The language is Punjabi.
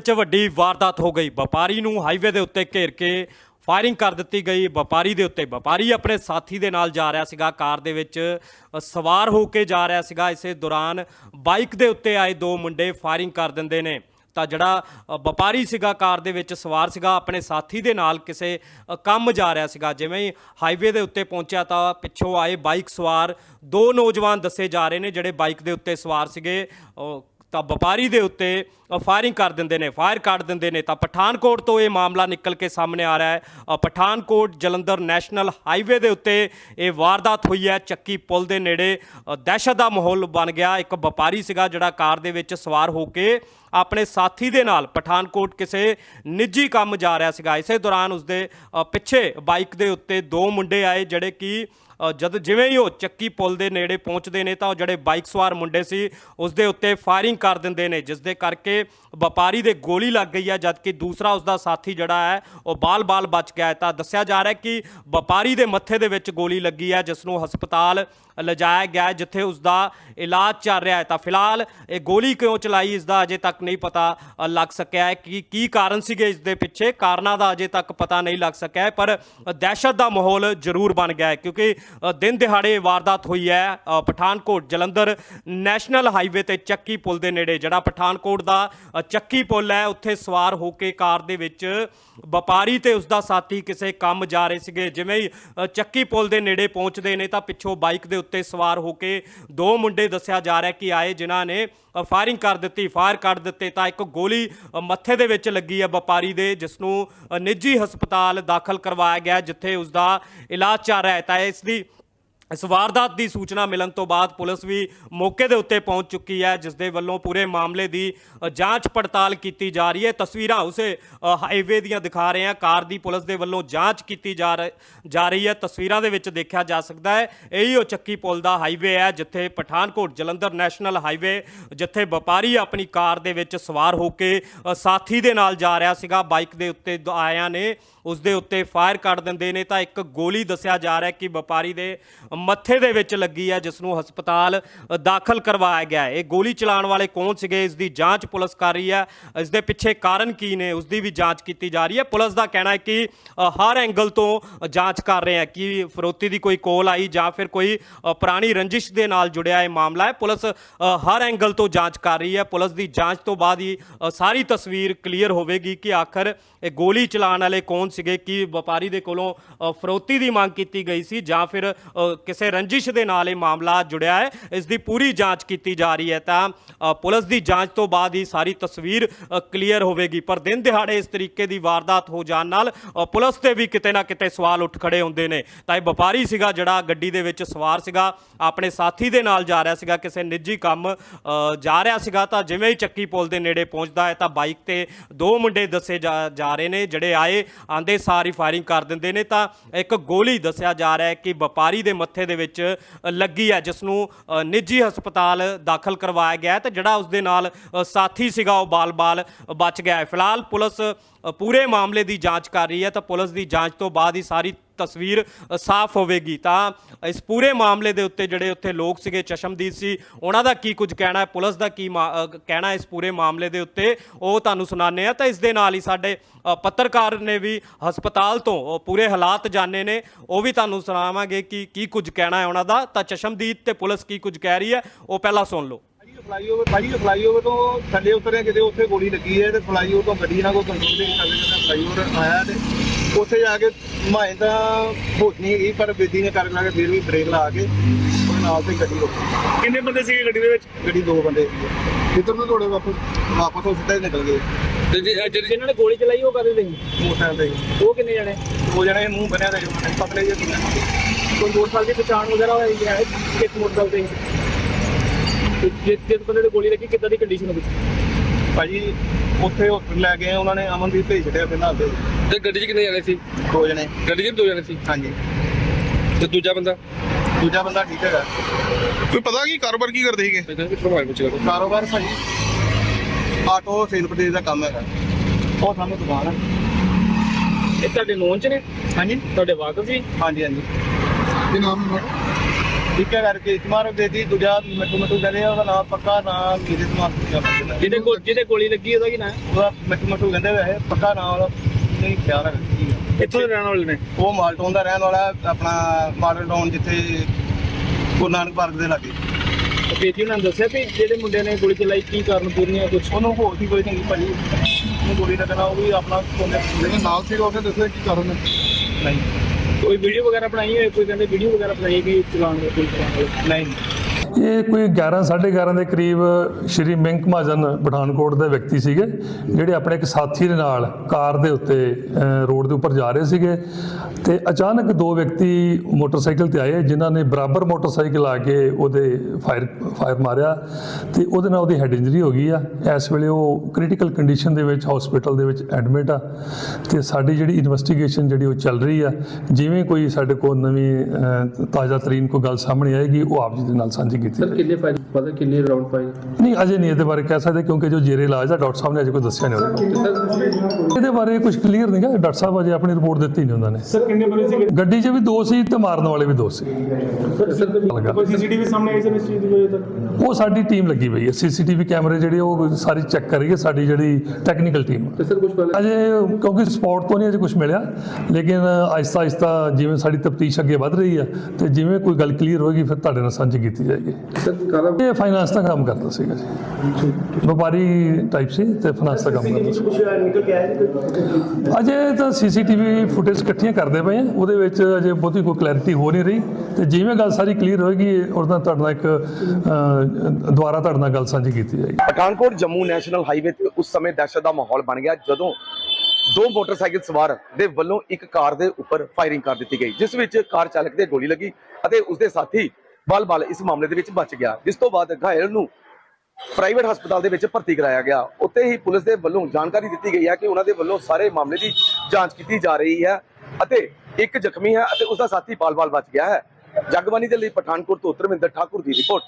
ਚ ਵੱਡੀ ਵਾਰਦਾਤ ਹੋ ਗਈ। ਵਪਾਰੀ ਨੂੰ ਹਾਈਵੇ ਦੇ ਉੱਤੇ ਘੇਰ ਕੇ ਫਾਇਰਿੰਗ ਕਰ ਦਿੱਤੀ ਗਈ। ਵਪਾਰੀ ਦੇ ਉੱਤੇ, ਵਪਾਰੀ ਆਪਣੇ ਸਾਥੀ ਦੇ ਨਾਲ ਜਾ ਰਿਹਾ ਸੀਗਾ। ਕਾਰ ਦੇ ਵਿੱਚ ਸਵਾਰ ਹੋ ਕੇ ਜਾ ਰਿਹਾ ਸੀਗਾ। ਇਸੇ ਦੌਰਾਨ ਬਾਈਕ ਦੇ ਉੱਤੇ ਆਏ ਦੋ ਮੁੰਡੇ ਫਾਇਰਿੰਗ ਕਰ ਦਿੰਦੇ ਨੇ। ਤਾਂ ਜਿਹੜਾ ਵਪਾਰੀ ਸੀਗਾ, ਕਾਰ ਦੇ ਵਿੱਚ ਸਵਾਰ ਸੀਗਾ, ਆਪਣੇ ਸਾਥੀ ਦੇ ਨਾਲ ਕਿਸੇ ਕੰਮ ਜਾ ਰਿਹਾ ਸੀਗਾ। ਜਿਵੇਂ ਹੀ ਹਾਈਵੇ ਦੇ ਉੱਤੇ ਪਹੁੰਚਿਆ ਤਾਂ ਪਿੱਛੋਂ ਆਏ ਬਾਈਕ ਸਵਾਰ। ਦੋ ਨੌਜਵਾਨ ਦੱਸੇ ਜਾ ਰਹੇ ਨੇ ਜਿਹੜੇ ਬਾਈਕ ਦੇ ਉੱਤੇ ਸਵਾਰ ਸੀਗੇ। ਤਾਂ ਵਪਾਰੀ ਦੇ ਉੱਤੇ ਫਾਇਰਿੰਗ ਕਰ ਦਿੰਦੇ ਨੇ ਫਾਇਰ ਕੱਢ ਦਿੰਦੇ ਨੇ। ਤਾਂ ਪਠਾਨਕੋਟ ਤੋਂ ਇਹ ਮਾਮਲਾ ਨਿਕਲ ਕੇ ਸਾਹਮਣੇ ਆ ਰਿਹਾ ਹੈ। ਪਠਾਨਕੋਟ ਜਲੰਧਰ ਨੈਸ਼ਨਲ ਹਾਈਵੇ ਦੇ ਉੱਤੇ ਇਹ ਵਾਰਦਾਤ ਹੋਈ ਹੈ। ਚੱਕੀ ਪੁਲ ਦੇ ਨੇੜੇ ਦਹਿਸ਼ਤ ਦਾ ਮਾਹੌਲ ਬਣ ਗਿਆ। ਇੱਕ ਵਪਾਰੀ ਸੀਗਾ ਜਿਹੜਾ ਕਾਰ ਦੇ ਵਿੱਚ ਸਵਾਰ ਹੋ ਕੇ ਆਪਣੇ ਸਾਥੀ ਦੇ ਨਾਲ ਪਠਾਨਕੋਟ ਕਿਸੇ ਨਿੱਜੀ ਕੰਮ ਜਾ ਰਿਹਾ ਸੀਗਾ। ਇਸੇ ਦੌਰਾਨ ਉਸਦੇ ਪਿੱਛੇ ਬਾਈਕ ਦੇ ਉੱਤੇ ਦੋ ਮੁੰਡੇ ਆਏ, ਜਿਹੜੇ ਕਿ ਜਦ ਜਿਵੇਂ ਹੀ ਉਹ ਚੱਕੀ ਪੁਲ ਦੇ ਨੇੜੇ ਪਹੁੰਚਦੇ ਨੇ ਤਾਂ ਉਹ ਜਿਹੜੇ ਬਾਈਕ ਸਵਾਰ ਮੁੰਡੇ ਸੀ ਉਸ ਦੇ ਉੱਤੇ ਫਾਇਰਿੰਗ ਕਰ ਦਿੰਦੇ ਨੇ ਜਿਸ ਦੇ ਕਰਕੇ ਵਪਾਰੀ ਦੇ ਗੋਲੀ ਲੱਗ ਗਈ ਹੈ ਜਦਕਿ ਦੂਸਰਾ ਉਸ ਦਾ ਸਾਥੀ ਜਿਹੜਾ ਹੈ, ਉਹ ਬਾਲ-ਬਾਲ ਬਚ ਗਿਆ ਹੈ। ਤਾਂ ਦੱਸਿਆ ਜਾ ਰਿਹਾ ਕਿ ਵਪਾਰੀ ਦੇ ਮੱਥੇ ਦੇ ਵਿੱਚ ਗੋਲੀ ਲੱਗੀ ਹੈ ਜਿਸ ਨੂੰ ਹਸਪਤਾਲ ਲਿਜਾਇਆ ਗਿਆ ਜਿੱਥੇ ਉਸ ਦਾ ਇਲਾਜ ਚੱਲ ਰਿਹਾ ਹੈ। ਤਾਂ ਫਿਲਹਾਲ ਇਹ ਗੋਲੀ ਕਿਉਂ ਚਲਾਈ, ਇਸ ਦਾ ਅਜੇ ਤੱਕ ਨਹੀਂ ਪਤਾ ਲੱਗ ਸਕਿਆ ਹੈ ਕਿ ਕੀ ਕਾਰਨ ਸੀਗੇ ਇਸ ਦੇ ਪਿੱਛੇ। ਕਾਰਨਾਂ ਦਾ ਅਜੇ ਤੱਕ ਪਤਾ ਨਹੀਂ ਲੱਗ ਸਕਿਆ ਪਰ ਦਹਿਸ਼ਤ ਦਾ ਮਾਹੌਲ ਜ਼ਰੂਰ ਬਣ ਗਿਆ ਹੈ, ਕਿਉਂਕਿ ਦਿਨ ਦਿਹਾੜੇ ਵਾਰਦਾਤ ਹੋਈ ਹੈ। ਪਠਾਨਕੋਟ ਜਲੰਧਰ ਨੈਸ਼ਨਲ ਹਾਈਵੇ ਤੇ ਚੱਕੀ ਪੁਲ ਦੇ ਨੇੜੇ, ਜਿਹੜਾ ਪਠਾਨਕੋਟ ਦਾ ਚੱਕੀ ਪੁਲ ਹੈ, ਉੱਥੇ ਸਵਾਰ ਹੋ ਕੇ ਕਾਰ ਦੇ ਵਿੱਚ ਵਪਾਰੀ ਤੇ ਉਸ ਦਾ ਸਾਥੀ ਕਿਸੇ ਕੰਮ ਜਾ ਰਹੇ ਸੀਗੇ। ਜਿਵੇਂ ਹੀ ਚੱਕੀ ਪੁਲ ਦੇ ਨੇੜੇ ਪਹੁੰਚਦੇ ਨੇ ਤਾਂ ਪਿੱਛੋਂ ਬਾਈਕ ਦੇ ਉੱਤੇ ਸਵਾਰ ਹੋ ਕੇ ਦੋ ਮੁੰਡੇ ਦੱਸਿਆ ਜਾ ਰਿਹਾ ਕਿ ਆਏ, ਜਿਨ੍ਹਾਂ ਨੇ ਫਾਇਰਿੰਗ ਕਰ ਦਿੱਤੀ। ਫਾਇਰ ਕੱਢ ਦਿੱਤੇ ਤਾਂ ਇੱਕ ਗੋਲੀ ਮੱਥੇ ਦੇ ਵਿੱਚ ਲੱਗੀ ਹੈ ਵਪਾਰੀ ਦੇ ਜਿਸ ਨੂੰ ਨਿੱਜੀ ਹਸਪਤਾਲ ਦਾਖਲ ਕਰਵਾਇਆ ਗਿਆ, ਜਿੱਥੇ ਉਸ ਦਾ ਇਲਾਜ ਚੱਲ ਰਿਹਾ ਹੈ। ਤਾਂ ਇਸ ਦੀ ਇਸ ਵਾਰਦਾਤ ਦੀ ਸੂਚਨਾ ਮਿਲਣ ਤੋਂ ਬਾਅਦ ਪੁਲਿਸ ਵੀ ਮੌਕੇ ਦੇ ਉੱਤੇ ਪਹੁੰਚ ਚੁੱਕੀ ਹੈ, ਜਿਸ ਦੇ ਵੱਲੋਂ ਪੂਰੇ ਮਾਮਲੇ ਦੀ ਜਾਂਚ ਪੜਤਾਲ ਕੀਤੀ ਜਾ ਰਹੀ ਹੈ। ਤਸਵੀਰਾਂ ਉਸੇ ਹਾਈਵੇ ਦੀਆਂ ਦਿਖਾ ਰਹੇ ਹਾਂ। ਕਾਰ ਦੀ ਪੁਲਿਸ ਦੇ ਵੱਲੋਂ ਜਾਂਚ ਕੀਤੀ ਜਾ ਰ- ਜਾ ਰਹੀ ਹੈ। ਤਸਵੀਰਾਂ ਦੇ ਵਿੱਚ ਦੇਖਿਆ ਜਾ ਸਕਦਾ ਹੈ, ਇਹੀ ਉਹ ਚੱਕੀ ਪੁਲ ਦਾ ਹਾਈਵੇ ਹੈ, ਜਿੱਥੇ ਪਠਾਨਕੋਟ ਜਲੰਧਰ ਨੈਸ਼ਨਲ ਹਾਈਵੇ ਜਿੱਥੇ ਵਪਾਰੀ ਆਪਣੀ ਕਾਰ ਦੇ ਵਿੱਚ ਸਵਾਰ ਹੋ ਕੇ ਸਾਥੀ ਦੇ ਨਾਲ ਜਾ ਰਿਹਾ ਸੀਗਾ। ਬਾਈਕ ਦੇ ਉੱਤੇ ਦ- ਆਇਆਂ ਨੇ ਉਸ ਦੇ ਉੱਤੇ ਫਾਇਰ ਕੱਢ ਦਿੰਦੇ ਨੇ। ਤਾਂ ਇੱਕ ਗੋਲੀ ਦੱਸਿਆ ਜਾ ਰਿਹਾ ਕਿ ਵਪਾਰੀ ਦੇ ਮੱਥੇ ਦੇ ਵਿੱਚ ਲੱਗੀ ਹੈ ਜਿਸ ਨੂੰ ਹਸਪਤਾਲ ਦਾਖਲ ਕਰਵਾਇਆ ਗਿਆ ਹੈ। ਇਹ ਗੋਲੀ ਚਲਾਉਣ ਵਾਲੇ ਕੌਣ ਸੀਗੇ? ਇਸ ਦੀ ਜਾਂਚ ਪੁਲਿਸ ਕਰ ਰਹੀ ਹੈ। ਇਸ ਦੇ ਪਿੱਛੇ ਕਾਰਨ ਕੀ ਨੇ? ਉਸ ਦੀ ਵੀ ਜਾਂਚ ਕੀਤੀ ਜਾ ਰਹੀ ਹੈ। ਪੁਲਿਸ ਦਾ ਕਹਿਣਾ ਹੈ ਕਿ ਹਰ ਐਂਗਲ ਤੋਂ ਜਾਂਚ ਕਰ ਰਹੇ ਹੈ ਕਿ ਫਰੋਤੀ ਦੀ ਕੋਈ ਕੋਲ ਆਈ ਜਾਂ ਫਿਰ ਕੋਈ ਪੁਰਾਣੀ ਰੰਜਿਸ਼ ਦੇ ਨਾਲ ਜੁੜਿਆ ਇਹ ਮਾਮਲਾ ਹੈ। ਪੁਲਿਸ ਹਰ ਐਂਗਲ ਤੋਂ ਜਾਂਚ ਕਰ ਰਹੀ ਹੈ। ਪੁਲਿਸ ਦੀ ਜਾਂਚ ਤੋਂ ਬਾਅਦ ਹੀ ਸਾਰੀ ਤਸਵੀਰ ਕਲੀਅਰ ਹੋਵੇਗੀ ਕਿ ਆਖਰ ਇਹ ਗੋਲੀ ਚਲਾਉਣ ਵਾਲੇ ਕੌਣ ਸੀਗੇ, ਕਿ ਵਪਾਰੀ ਦੇ ਕੋਲੋਂ ਫਰੋਤੀ ਦੀ ਮੰਗ ਕੀਤੀ ਗਈ ਸੀ ਜਾਂ ਫਿਰ ਕਿਸੇ ਰੰਜਿਸ਼ ਦੇ ਨਾਲ ਇਹ ਮਾਮਲਾ ਜੁੜਿਆ ਹੈ। ਇਸ ਦੀ ਪੂਰੀ ਜਾਂਚ ਕੀਤੀ ਜਾ ਰਹੀ ਹੈ ਤਾਂ ਪੁਲਿਸ ਦੀ ਜਾਂਚ ਤੋਂ ਬਾਅਦ ਹੀ ਸਾਰੀ ਤਸਵੀਰ ਕਲੀਅਰ ਹੋਵੇਗੀ। ਪਰ ਦਿਨ ਦਿਹਾੜੇ ਇਸ ਤਰੀਕੇ ਦੀ ਵਾਰਦਾਤ ਹੋ ਜਾਣ ਨਾਲ ਪੁਲਿਸ ਤੇ ਵੀ ਕਿਤੇ ਨਾ ਕਿਤੇ ਸਵਾਲ ਉੱਠ ਖੜੇ ਹੁੰਦੇ ਨੇ। ਤਾਂ ਇਹ ਵਪਾਰੀ ਸੀਗਾ ਜਿਹੜਾ ਗੱਡੀ ਦੇ ਵਿੱਚ ਸਵਾਰ ਸੀਗਾ, ਆਪਣੇ ਸਾਥੀ ਦੇ ਨਾਲ ਜਾ ਰਿਹਾ ਸੀਗਾ, ਕਿਸੇ ਨਿੱਜੀ ਕੰਮ ਜਾ ਰਿਹਾ ਸੀਗਾ। ਤਾਂ ਜਿਵੇਂ ਹੀ ਚੱਕੀ ਪੁਲ ਦੇ ਨੇੜੇ ਪਹੁੰਚਦਾ ਹੈ ਤਾਂ ਬਾਈਕ ਤੇ ਦੋ ਮੁੰਡੇ ਦੱਸੇ ਜਾ ਜਾ ਰਹੇ ਨੇ, ਜਿਹੜੇ ਆਏ, ਆਂਦੇ ਸਾਰੀ ਫਾਇਰਿੰਗ ਕਰ ਦਿੰਦੇ ਨੇ। ਤਾਂ ਇੱਕ ਗੋਲੀ ਦੱਸਿਆ ਜਾ ਰਿਹਾ ਹੈ ਕਿ ਵਪਾਰੀ ਦੇ ਮੱਥੇ ਦੇ ਵਿੱਚ ਲੱਗੀ ਹੈ ਜਿਸ ਨੂੰ ਨਿੱਜੀ ਹਸਪਤਾਲ ਦਾਖਲ ਕਰਵਾਇਆ ਗਿਆ ਤੇ ਜਿਹੜਾ ਉਸ ਦੇ ਨਾਲ ਸਾਥੀ ਸੀਗਾ ਉਹ ਬਾਲ-ਬਾਲ ਬਚ ਗਿਆ ਹੈ। ਫਿਲਹਾਲ ਪੁਲਿਸ ਪੂਰੇ ਮਾਮਲੇ ਦੀ ਜਾਂਚ ਕਰ ਰਹੀ ਹੈ ਤਾਂ ਪੁਲਿਸ ਦੀ ਜਾਂਚ ਤੋਂ ਬਾਅਦ ਹੀ ਸਾਰੀ ਤਸਵੀਰ ਸਾਫ਼ ਹੋਵੇਗੀ। ਤਾਂ ਇਸ ਪੂਰੇ ਮਾਮਲੇ ਦੇ ਉੱਤੇ ਜਿਹੜੇ ਉੱਥੇ ਲੋਕ ਸੀਗੇ, ਚਸ਼ਮਦੀਦ ਸੀ, ਉਹਨਾਂ ਦਾ ਕੀ ਕੁਝ ਕਹਿਣਾ ਹੈ? ਪੁਲਿਸ ਦਾ ਕੀ ਮਾ- ਕਹਿਣਾ ਇਸ ਪੂਰੇ ਮਾਮਲੇ ਦੇ ਉੱਤੇ? ਉਹ ਤੁਹਾਨੂੰ ਸੁਣਾਉਂਦੇ ਆ ਤਾਂ ਇਸ ਦੇ ਨਾਲ ਹੀ ਸਾਡੇ ਪੱਤਰਕਾਰ ਨੇ ਵੀ ਹਸਪਤਾਲ ਤੋਂ ਪੂਰੇ ਹਾਲਾਤ ਜਾਣੇ ਨੇ। ਉਹ ਵੀ ਤੁਹਾਨੂੰ ਸੁਣਾਵਾਂਗੇ ਕਿ ਕੀ ਕੁਝ ਕਹਿਣਾ ਹੈ ਉਹਨਾਂ ਦਾ। ਤਾਂ ਚਸ਼ਮਦੀਦ ਤੇ ਪੁਲਿਸ ਕੀ ਕੁਝ ਕਹਿ ਰਹੀ ਹੈ, ਉਹ ਪਹਿਲਾਂ ਸੁਣ ਲਓ। ਫਲਾਈਓਵਰ ਭਾਜੀ ਫਲਾਈਓਵਰ ਤੋਂ ਥੱਲੇ ਉਤਰੇ ਕਿਤੇ ਉੱਥੇ ਗੋਲੀ ਲੱਗੀ ਹੈ ਤੇ ਫਲਾਈਓਵਰ ਤੋਂ ਗੱਡੀ ਨਾਲ ਕੋਈ ਕੰਟਰੋਲ ਨਹੀਂ ਕਰ ਸਕਦਾ ਫਲਾਈਓਵਰ ਆਇਆ ਤੇ ਉੱਥੇ ਜਾ ਕੇ ਮਾਏ ਤਾਂ ਹੋਸ਼ ਨਹੀਂ ਗਈ ਪਰ ਬੇਦੀ ਨੇ ਕਰ ਲਾ ਕੇ ਫਿਰ ਵੀ ਬ੍ਰੇਕ ਲਾ ਕੇ ਉਹਦੇ ਨਾਲ ਤੇ ਗੱਡੀ ਰੋਕੀ ਕਿੰਨੇ ਬੰਦੇ ਸੀਗੇ ਗੱਡੀ ਦੇ ਵਿੱਚ? ਗੱਡੀ ਦੋ ਬੰਦੇ ਸੀ ਕਿੱਧਰ ਨੂੰ ਦੌੜੇ ਵਾਪਸ? ਵਾਪਸ ਉਹ ਸਿੱਧਾ ਹੀ ਨਿਕਲ ਗਏ। ਤੇ ਜਿਹੜੇ ਜਿਨ੍ਹਾਂ ਨੇ ਗੋਲੀ ਚਲਾਈ ਉਹ ਕਦੇ ਨਹੀਂ ਮੋਟਰਸਾਈਕਲ ਤੇ। ਉਹ ਕਿੰਨੇ ਜਣੇ? ਦੋ ਜਣੇ ਮੂੰਹ ਬੰਨਿਆ ਤੇ ਪਤਲੇ ਜਿਹੇ। ਕੋਈ ਮੋਟਰਸਾਈਕਲ ਦੀ ਪਛਾਣ ਵਗੈਰਾ ਹੋਈ ਹੈ? ਕਿਸ ਮੋਟਰਸਾਈਕਲ ਤੇ ਜਿਸ ਜਿਸ ਬੰਦੇ ਨੇ ਗੋਲੀ ਲੱਗੀ ਕਿੱਦਾਂ ਦੀ ਕੰਡੀਸ਼ਨ ਉਹਦੀ ਭਾਜੀ ਉੱਥੇ ਹਸਪੀਟਲ ਲੈ ਗਏ ਉਹਨਾਂ ਨੇ ਅਮਨਦੀਪ ਭੇਜ ਛੱਡਿਆ ਫਿਰ ਨਾਲ ਦੇ। ਤੇ ਗੱਡੀ 'ਚ ਕਿੰਨੇ ਜਾਣੇ ਸੀ? ਦੋ ਜਣੇ। ਗੱਡੀ 'ਚ ਵੀ ਦੋ ਜਾਣੇ ਸੀ? ਹਾਂਜੀ। ਤੇ ਦੂਜਾ ਬੰਦਾ? ਦੂਜਾ ਬੰਦਾ ਠੀਕ ਹੈਗਾ। ਕੋਈ ਪਤਾ ਕੀ ਕਾਰੋਬਾਰ ਕੀ ਕਰਦੇ ਸੀਗੇ? ਇਹਦਾ ਵਿੱਚ ਪ੍ਰੋਵਾਈਡ ਪੁੱਛ ਲਓ ਕਾਰੋਬਾਰ ਭਾਜੀ ਆਟੋ ਸੇਲ ਪਰਚੇਜ਼ ਦਾ ਕੰਮ ਹੈਗਾ। ਉਹ ਸਾਨੂੰ ਦੁਕਾਨ ਹੈ। ਇਹ ਤੁਹਾਡੇ ਨੋਨ ਚ ਨੇ ਹਾਂਜੀ। ਤੁਹਾਡੇ ਵਾਕਫ ਸੀ ਹਾਂਜੀ ਹਾਂਜੀ। ਕੀ ਨਾਮ ਹੈ? ਠੀਕਾ ਕਰਕੇ ਇਸਮਾਰ ਦੇਤੀ ਦੂਜਾ ਮਿੱਠੂ ਮਿੱਠੂ ਕਹਿੰਦੇ ਆ ਉਹਦਾ ਨਾਮ ਪੱਕਾ ਨਾਮ ਮੇਰੇ ਦਿਮਾਗ ਨਹੀਂ ਆਉਂਦਾ ਜਿਹਦੇ ਗੋ- ਜਿਹਦੇ ਗੋਲੀ ਲੱਗੀ ਉਹਦਾ ਕੀ ਨਾਂ ਹੈ ਉਹਦਾ ਮਿੱਠੂ ਮਿੱਠੂ ਕਹਿੰਦੇ ਵੈਸੇ ਪੱਕਾ ਨਾਮ ਉਹਦਾ ਨਹੀਂ ਖਿਆਲ ਹੈ ਆ। ਕਿੱਥੋਂ ਦੇ ਰਹਿਣ ਵਾਲੇ ਨੇ? ਉਹ ਮਾਲਟੋਨ ਦਾ ਰਹਿਣ ਵਾਲਾ ਆਪਣਾ ਮਾਡਲ ਟਾਊਨ ਜਿੱਥੇ ਗੁਰੂ ਨਾਨਕ ਪਾਰਕ ਦੇ ਲਾਗੇ। ਬੇਟੀ ਉਹਨਾਂ ਨੇ ਦੱਸਿਆ ਵੀ ਜਿਹੜੇ ਮੁੰਡੇ ਨੇ ਗੋਲੀ ਚਲਾਈ ਕੀ ਕਾਰਨ ਪੂਰੀਆਂ ਕੁਝ ਉਹਨੂੰ ਹੋਰ ਵੀ ਕੋਈ ਨਹੀਂ ਭਾਜੀ ਉਹਨੂੰ ਗੋਲੀ ਲੱਗਣਾ ਉਹ ਵੀ ਆਪਣਾ ਲੇਕਿਨ ਨਾਲ ਸੀਗਾ ਉਹਨੇ ਦੱਸਿਆ ਕੀ ਕਾਰਨ ਨਹੀਂ। ਕੋਈ ਵੀਡੀਓ ਵਗੈਰਾ ਬਣਾਈ ਹੋਏ ਕੋਈ ਕਹਿੰਦੇ ਵੀਡੀਓ ਵਗੈਰਾ ਬਣਾਈ ਵੀ ਚਲਾਉਣ ਦੇ ਕੋਈ ਚਲਾਉਣ ਦੇ ਨਹੀਂ। ਇਹ ਕੋਈ 11 11:30 ਦੇ ਕਰੀਬ ਸ਼੍ਰੀ ਮਿੰਕ ਮਹਾਜਨ ਪਠਾਨਕੋਟ ਦੇ ਵਿਅਕਤੀ ਸੀਗੇ, ਜਿਹੜੇ ਆਪਣੇ ਇੱਕ ਸਾਥੀ ਦੇ ਨਾਲ ਕਾਰ ਦੇ ਉੱਤੇ ਰੋਡ ਦੇ ਉੱਪਰ ਜਾ ਰਹੇ ਸੀਗੇ ਤੇ ਅਚਾਨਕ ਦੋ ਵਿਅਕਤੀ ਮੋਟਰਸਾਈਕਲ ਤੇ ਆਏ, ਜਿਨ੍ਹਾਂ ਨੇ ਬਰਾਬਰ ਮੋਟਰਸਾਈਕਲ ਆ ਕੇ ਉਹਦੇ ਫਾਇਰ ਫਾਇਰ ਮਾਰਿਆ ਤੇ ਉਹਦੇ ਨਾਲ ਉਹਦੀ ਹੈਡ ਇੰਜਰੀ ਹੋ ਗਈ ਆ। ਇਸ ਵੇਲੇ ਉਹ ਕ੍ਰਿਟੀਕਲ ਕੰਡੀਸ਼ਨ ਦੇ ਵਿੱਚ ਹਸਪੀਟਲ ਦੇ ਵਿੱਚ ਐਡਮਿਟ ਆ ਤੇ ਸਾਡੀ ਜਿਹੜੀ ਇਨਵੈਸਟੀਗੇਸ਼ਨ ਜਿਹੜੀ ਉਹ ਚੱਲ ਰਹੀ ਆ, ਜਿਵੇਂ ਕੋਈ ਸਾਡੇ ਕੋਲ ਨਵੀਂ ਤਾਜ਼ਾ ਤਰੀਨ ਕੋਈ ਗੱਲ ਸਾਹਮਣੇ ਆਏਗੀ, ਉਹ ਆਪ ਜੀ ਦੇ ਨਾਲ ਸਾਂਝੀ ਕੀਤੀ ਸਰ ਜਾਏਗੀ ਕਿੰਨੇ ਫਾਇਲ ਪਤਾ ਕਿੰਨੇ ਰਾਉਂਡ ਫਾਇਲ ਨਹੀਂ ਅਜੇ ਨਹੀਂ ਇਹਦੇ ਬਾਰੇ ਕਹਿ ਸਕਦੇ ਕਿਉਂਕਿ ਜੋ ਜੇਰੇ ਇਲਾਜ ਦਾ ਡਾਕਟਰ ਸਾਹਿਬ ਨੇ ਅਜੇ ਕੋਈ ਦੱਸਿਆ ਨਹੀਂ ਉਹਦੇ ਇਹਦੇ ਬਾਰੇ ਕੁਝ ਕਲੀਅਰ ਨਹੀਂ ਗਾ ਡਾਕਟਰ ਸਾਹਿਬ ਅਜੇ ਆਪਣੀ ਰਿਪੋਰਟ ਦਿੱਤੀ ਨਹੀਂ ਉਹਨਾਂ ਨੇ। ਸਰ ਕਿੰਨੇ ਬੰਦੇ ਸੀਗੇ? ਗੱਡੀ 'ਚ ਵੀ ਦੋ ਸੀ ਤੇ ਮਾਰਨ ਵਾਲੇ ਵੀ ਦੋ ਸੀ। ਲੱਗਾ ਕੋਈ ਸੀਸੀਟੀਵੀ ਸਾਹਮਣੇ ਆਈ ਸਰ ਇਸ ਚੀਜ਼ ਦੀ ਵਜ੍ਹਾ ਤੱਕ ਉਹ ਸਾਡੀ ਟੀਮ ਲੱਗੀ ਪਈ ਹੈ। ਸੀਸੀਟੀਵੀ ਕੈਮਰੇ ਜਿਹੜੇ ਉਹ ਸਾਰੀ ਚੈੱਕ ਕਰ ਰਹੀ ਹੈ ਸਾਡੀ ਜਿਹੜੀ ਟੈਕਨੀਕਲ ਟੀਮ ਤੇ ਸਰ ਕੁਝ ਪਹਿਲਾਂ ਅਜੇ ਕਿਉਂਕਿ ਸਪੌਟ ਤੋਂ ਨਹੀਂ ਅਜੇ ਕੁਝ ਮਿਲਿਆ ਲੇਕਿਨ ਆਹਿਸਤਾ ਆਹਿਸਤਾ ਜਿਵੇਂ ਸਾਡੀ ਤਫਤੀਸ਼ ਅੱਗੇ ਵਧ ਰਹੀ ਹੈ ਤੇ ਜਿਵੇਂ ਕੋਈ ਗੱਲ ਕਲੀਅਰ ਹੋਏਗੀ ਫਿਰ ਤੁਹਾਡੇ ਨਾਲ ਸਾਂਝੀ ਕੀਤੀ ਜਾਏਗੀ। ਸਰ ਕਾਲਾ ਇਹ ਫਾਈਨਾਂਸ ਦਾ ਕੰਮ ਕਰਦਾ ਸੀਗਾ ਜੀ। ਵਪਾਰੀ ਟਾਈਪ ਸੀ ਤੇ ਫਾਈਨਾਂਸ ਦਾ ਕੰਮ ਕਰਦਾ ਸੀ। ਕੁਝ ਨਿਕਲ ਕੇ ਆਇਆ ਅਜੇ ਤਾਂ ਸੀਸੀਟੀਵੀ ਫੁਟੇਜ ਇਕੱਠੀਆਂ ਕਰਦੇ ਪਏ ਆ। ਉਹਦੇ ਵਿੱਚ ਅਜੇ ਬਹੁਤੀ ਕੋਈ ਕਲੈਰਿਟੀ ਹੋ ਨਹੀਂ ਰਹੀ। ਤੇ ਜਿਵੇਂ ਗੱਲ ਸਾਰੀ ਕਲੀਅਰ ਹੋਏਗੀ ਉਹਦਾ ਤੁਹਾਡੇ ਇੱਕ ਅ, ਦੁਬਾਰਾ ਗੱਲ ਸਾਂਝੀ ਕੀਤੀ ਜਾਏਗੀ। ਪਠਾਨਕੋਟ ਜੰਮੂ ਨੈਸ਼ਨਲ ਹਾਈਵੇ ਤੇ ਉਸ ਸਮੇਂ ਦਹਿਸ਼ਤ ਦਾ ਮਾਹੌਲ ਬਣ ਗਿਆ ਜਦੋਂ ਦੋ ਮੋਟਰਸਾਈਕਲ ਸਵਾਰ ਦੇ ਵੱਲੋਂ ਇੱਕ ਕਾਰ ਦੇ ਉੱਪਰ ਫਾਇਰਿੰਗ ਕਰ ਦਿੱਤੀ ਗਈ ਜਿਸ ਵਿੱਚ ਕਾਰ ਚਾਲਕ ਦੇ ਗੋਲੀ ਲੱਗੀ ਅਤੇ ਉਸਦੇ ਸਾਥੀ ਬਲ-ਬਲ ਇਸ ਮਾਮਲੇ ਦੇ ਵਿੱਚ ਬਚ ਗਿਆ। ਜਿਸ ਤੋਂ ਬਾਅਦ ਘਾਇਲ ਨੂੰ ਪ੍ਰਾਈਵੇਟ ਹਸਪਤਾਲ ਦੇ ਵਿੱਚ ਭਰਤੀ ਕਰਾਇਆ ਗਿਆ। ਉੱਥੇ ਹੀ ਪੁਲਿਸ ਦੇ ਵੱਲੋਂ ਜਾਣਕਾਰੀ ਦਿੱਤੀ ਗਈ ਹੈ ਕਿ ਉਹਨਾਂ ਦੇ ਵੱਲੋਂ ਸਾਰੇ ਮਾਮਲੇ ਦੀ ਜਾਂਚ ਕੀਤੀ ਜਾ ਰਹੀ ਹੈ ਅਤੇ ਇੱਕ ਜ਼ਖਮੀ ਹੈ ਅਤੇ ਉਸ ਦਾ ਸਾਥੀ ਬਾਲ-ਬਾਲ ਬਚ ਗਿਆ ਹੈ। ਜਗਬਾਨੀ ਦੇ ਲਈ ਪਠਾਨਕੋਟ ਤੋਂ ਧਰਮਿੰਦਰ ਠਾਕੁਰ ਦੀ ਰਿਪੋਰਟ।